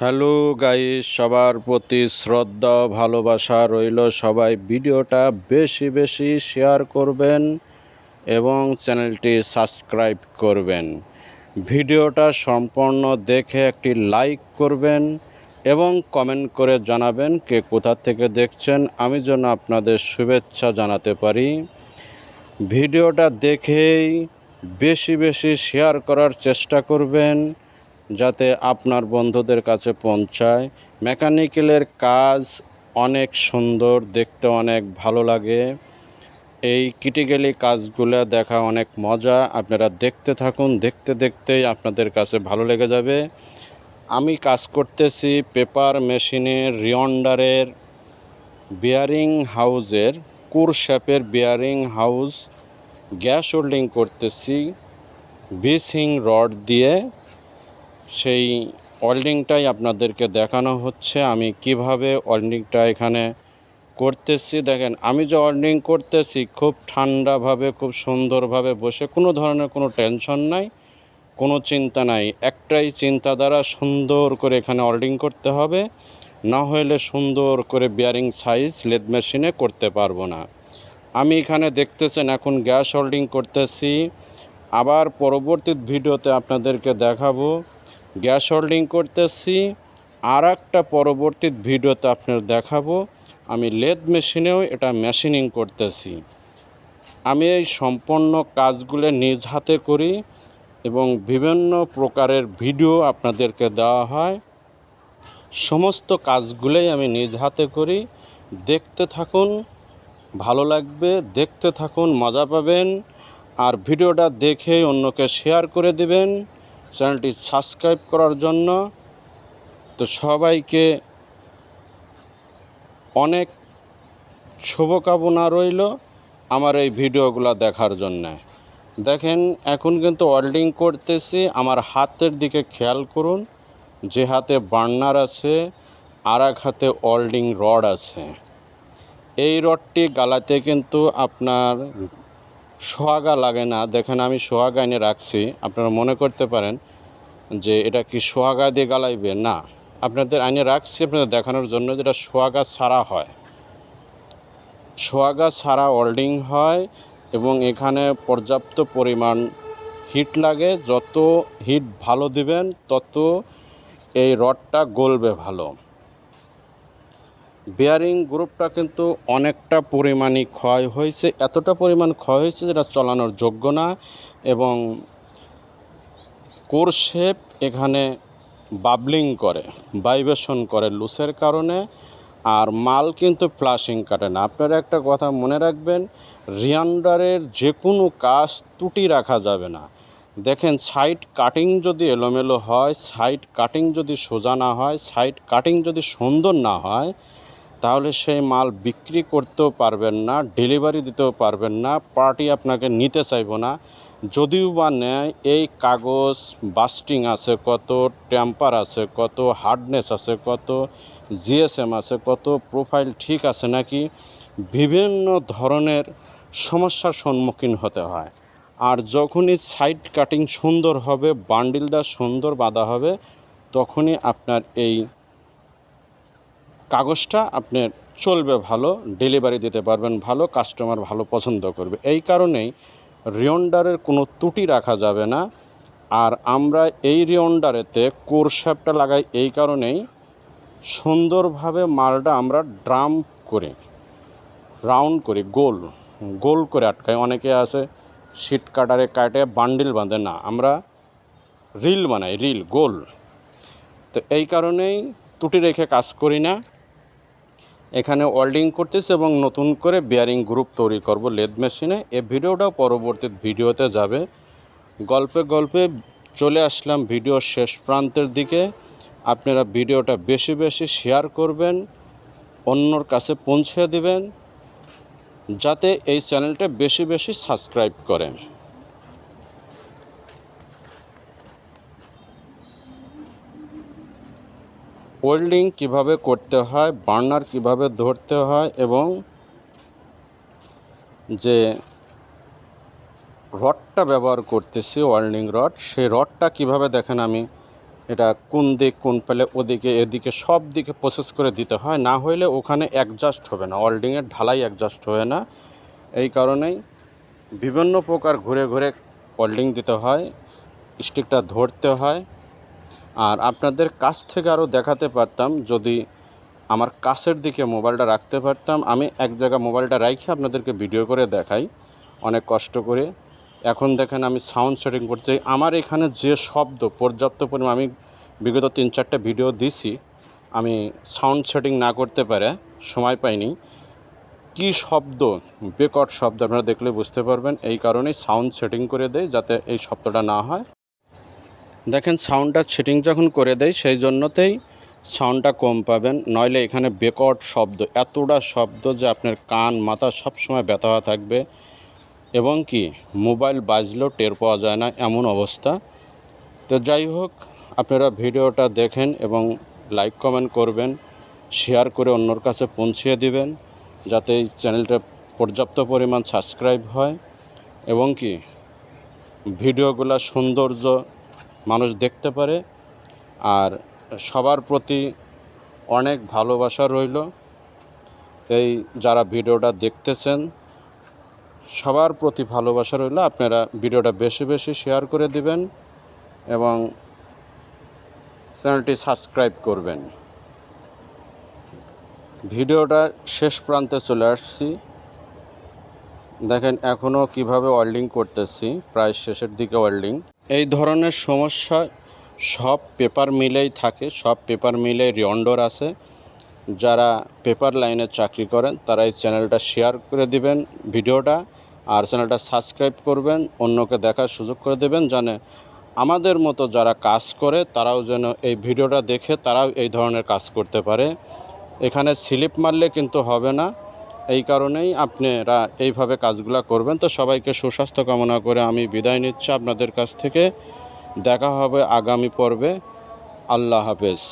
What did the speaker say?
Hello guys, সবার প্রতি শ্রদ্ধা, ভালোবাসা রইল। সবাই ভিডিওটা বেশি বেশি শেয়ার করবেন এবং চ্যানেলটি সাবস্ক্রাইব করবেন। ভিডিওটা সম্পূর্ণ দেখে একটি লাইক করবেন এবং কমেন্ট করে জানাবেন কে কোথা থেকে দেখছেন। আমি যেন আপনাদের শুভেচ্ছা জানাতে পারি। ভিডিওটা দেখেই বেশি বেশি শেয়ার করার চেষ্টা করবেন। যাতে আপনার বন্ধুদের কাছে পৌঁছায়। মেকানিক্যালের কাজ অনেক সুন্দর, দেখতে অনেক ভালো লাগে। এই ক্রিটিক্যালি কাজগুলো দেখা অনেক মজা। আপনারা দেখতে থাকুন, দেখতে দেখতেই আপনাদের কাছে ভালো লেগে যাবে। আমি কাজ করতেছি পেপার মেশিনের রিয়ন্ডারের বিয়ারিং হাউজের, কুর শেপের বিয়ারিং হাউস গ্যাস হোল্ডিং করতেছি বিসিং রড দিয়ে। সেই ওয়েল্ডিংটাই আপনাদেরকে দেখানো হচ্ছে। আমি কীভাবে ওয়েল্ডিংটা এখানে করতেছি, দেখেন, আমি যে ওয়েল্ডিং করতেছি খুব ঠান্ডাভাবে, খুব সুন্দরভাবে বসে, কোনো ধরনের কোনো টেনশন নাই, কোনো চিন্তা নাই। একটাই চিন্তা দ্বারা সুন্দর করে এখানে ওয়েল্ডিং করতে হবে। না হলে সুন্দর করে বিয়ারিং সাইজ লেদ মেশিনে করতে পারব না। আমি এখানে দেখতেছেন, এখন গ্যাস হোল্ডিং করতেছি। আবার পরবর্তী ভিডিওতে আপনাদেরকে দেখাবো গ্যাস হোল্ডিং করতেছি। আর একটা পরবর্তী ভিডিওতে আপনার দেখাবো। আমি লেদ মেশিনেও এটা মেশিনিং করতেছি। আমি এই সম্পূর্ণ কাজগুলো নিজ হাতে করি এবং বিভিন্ন প্রকারের ভিডিও আপনাদেরকে দেওয়া হয়। সমস্ত কাজগুলোই আমি নিজ হাতে করি। দেখতে থাকুন, ভালো লাগবে, দেখতে থাকুন, মজা পাবেন। আর ভিডিওটা দেখে অন্যকে শেয়ার করে দিবেন। চ্যানেলটি সাবস্ক্রাইব করার জন্য তো সবাইকে অনেক শুভকামনা রইল আমার এই ভিডিওগুলো দেখার জন্যে। দেখেন, এখন কিন্তু ওয়েল্ডিং করতেছি। আমার হাতের দিকে খেয়াল করুন, যে হাতে বার্নার আছে, আর এক হাতে ওয়েল্ডিং রড আছে। এই রডটি গালাতে কিন্তু আপনার সোহাগা লাগে না। দেখেন, আমি সোহাগা এনে রাখছি। আপনারা মনে করতে পারেন যে এটা কি সোহাগা দিয়ে গালাইবে? না। আপনাদের আইনে রাখছি আপনাদের দেখানোর জন্য যেটা সোহাগা ছাড়া হয়। সোহাগা ছাড়া ওয়েল্ডিং হয় এবং এখানে পর্যাপ্ত পরিমাণ হিট লাগে। যত হিট ভালো দিবেন, তত এই রডটা গলবে ভালো। বেয়ারিং গ্রুপটা কিন্তু অনেকটা পরিমাণই ক্ষয় হয়েছে। এতটা পরিমাণ ক্ষয় হয়েছে যেটা চালানোর যোগ্য না এবং কোর শেপ এখানে বাবলিং করে ভাইব্রেশন করে লুসের কারণে আর মাল কিন্তু ফ্লাশিং কাটে না। আপনারা একটা কথা মনে রাখবেন রিয়ান্ডারের যে কোনো কাজ ত্রুটি রাখা যাবে না। দেখেন সাইড কাটিং যদি এলোমেলো হয় সাইড কাটিং যদি সোজা না হয় সাইড কাটিং যদি সুন্দর না হয় তাহলে সেই মাল বিক্রি করতেও পারবেন না ডেলিভারি দিতেও পারবেন না পার্টি আপনাকে নিতে চাইব না। যদিও বা নেয়, এই কাগজ বাস্টিং আছে, কত টেম্পার আছে, কত হার্ডনেস আছে, কত জিএসএম আছে, কত প্রোফাইল ঠিক আছে নাকি, বিভিন্ন ধরনের সমস্যার সম্মুখীন হতে হয়। আর যখনই সাইড কাটিং সুন্দর হবে বান্ডিলটা সুন্দর বাঁধা হবে, তখনই আপনার এই কাগজটা আপনার চলবে ভালো ডেলিভারি দিতে পারবেন ভালো কাস্টমার ভালো পছন্দ করবে। এই কারণেই রিওন্ডারের কোনো ত্রুটি রাখা যাবে না। আর আমরা এই রিয়ন্ডারেতে কোরশ্যাপটা লাগাই এই কারণেই সুন্দরভাবে মালটা আমরা ড্রাম করি রাউন্ড করি, গোল গোল করে আটকাই। অনেকে আছে শিট কাটারে কাটে বান্ডিল বাঁধে। না, আমরা রিল বানাই রিল গোল। তো এই কারণেই ত্রুটি রেখে কাজ করি না। এখানে ওয়েল্ডিং করতেছি এবং নতুন করে বিয়ারিং গ্রুপ তৈরি করব লেদ মেশিনে এ ভিডিওটাও পরবর্তী ভিডিওতে যাবে। গল্পে গল্পে চলে আসলাম ভিডিওর শেষ প্রান্তের দিকে। আপনারা ভিডিওটা বেশি বেশি শেয়ার করবেন, অন্যর কাছে পৌঁছে দিবেন, যাতে এই চ্যানেলটা বেশি বেশি সাবস্ক্রাইব করেন। ওয়েল্ডিং কীভাবে করতে হয়, বার্নার কীভাবে ধরতে হয় এবং যে রডটা ব্যবহার করতেছি ওয়েল্ডিং রড, সেই রডটা কীভাবে দেখেন আমি, এটা কোন দিক, কোন পেলে ওদিকে, এদিকে সব দিকে প্রসেস করে দিতে হয়। না হইলে ওখানে অ্যাডজাস্ট হবে না ওয়েল্ডিংয়ের ঢালাই অ্যাডজাস্ট হবে না। এই কারণেই বিভিন্ন প্রকার ঘুরে ঘুরে ওয়েল্ডিং দিতে হয় স্টিকটা ধরতে হয়। আর আপনাদের কাছ থেকে আরও দেখাতে পারতাম যদি আমার কাছের দিকে মোবাইলটা রাখতে পারতাম। আমি এক জায়গায় মোবাইলটা রাখি আপনাদেরকে ভিডিও করে দেখাই। অনেক কষ্ট করে। এখন দেখেন আমি সাউন্ড সেটিং করছি। আমার এখানে যে শব্দ, পর্যাপ্ত পরিমাণ আমি বিগত তিন চারটে ভিডিও দিছি। আমি সাউন্ড সেটিং না করতে পারে সময় পাইনি। কি শব্দ? বেকট শব্দ আপনারা দেখলে বুঝতে পারবেন। এই কারণেই সাউন্ড সেটিং করে দেয় যাতে এই শব্দটা না হয়। দেখেন সাউন্ডটা সেটিং যখন করে দেয়, সেই জন্যতেই সাউন্ডটা কম পাবেন। নইলে এখানে বেকট শব্দ, এতটা শব্দ যে আপনার কান, মাথা সব সময় ব্যথা হওয়া থাকবে। এবং কি মোবাইল বাজলেও টের পাওয়া যায় না, এমন অবস্থা। তো যাই হোক, আপনারা ভিডিওটা দেখেন এবং লাইক কমেন্ট করবেন শেয়ার করে অন্যর কাছে পৌঁছিয়ে দিবেন, যাতে এই চ্যানেলটা পর্যাপ্ত পরিমাণ সাবস্ক্রাইব হয়। এবং কি, ভিডিওগুলো সৌন্দর্য মানুষ দেখতে পারে আর সবার প্রতি অনেক ভালোবাসা রইল। এই যারা ভিডিওটা দেখতেছেন, সবার প্রতি ভালোবাসা রইল। আপনারা ভিডিওটা বেশি বেশি শেয়ার করে দিবেন এবং চ্যানেলটি সাবস্ক্রাইব করবেন। ভিডিওটা শেষ প্রান্তে চলে আসছি। দেখেন এখনও কীভাবে ওয়েল্ডিং করতেছি, প্রায় শেষের দিকে ওয়েল্ডিং এই ধরনের সমস্যা সব পেপার মিলেই থাকে, সব পেপার মিলে রিয়ন্ডর আছে। যারা পেপার লাইনে চাকরি করেন, তারা এই চ্যানেলটা শেয়ার করে দিবেন ভিডিওটা, আর চ্যানেলটা সাবস্ক্রাইব করবেন, অন্যকে দেখার সুযোগ করে দেবেন জানে আমাদের মতো যারা কাজ করে, তারাও যেন এই ভিডিওটা দেখে, তারাও এই ধরনের কাজ করতে পারে। এখানে স্লিপ মারলে কিন্তু হবে না। এই কারণেই আপনারা এইভাবে কাজগুলো করবেন। তো সবাইকে সুস্বাস্থ্য কামনা করে আমি বিদায় নিচ্ছি। আপনাদের কাছ থেকে দেখা হবে আগামী পর্বে। আল্লাহ হাফেজ।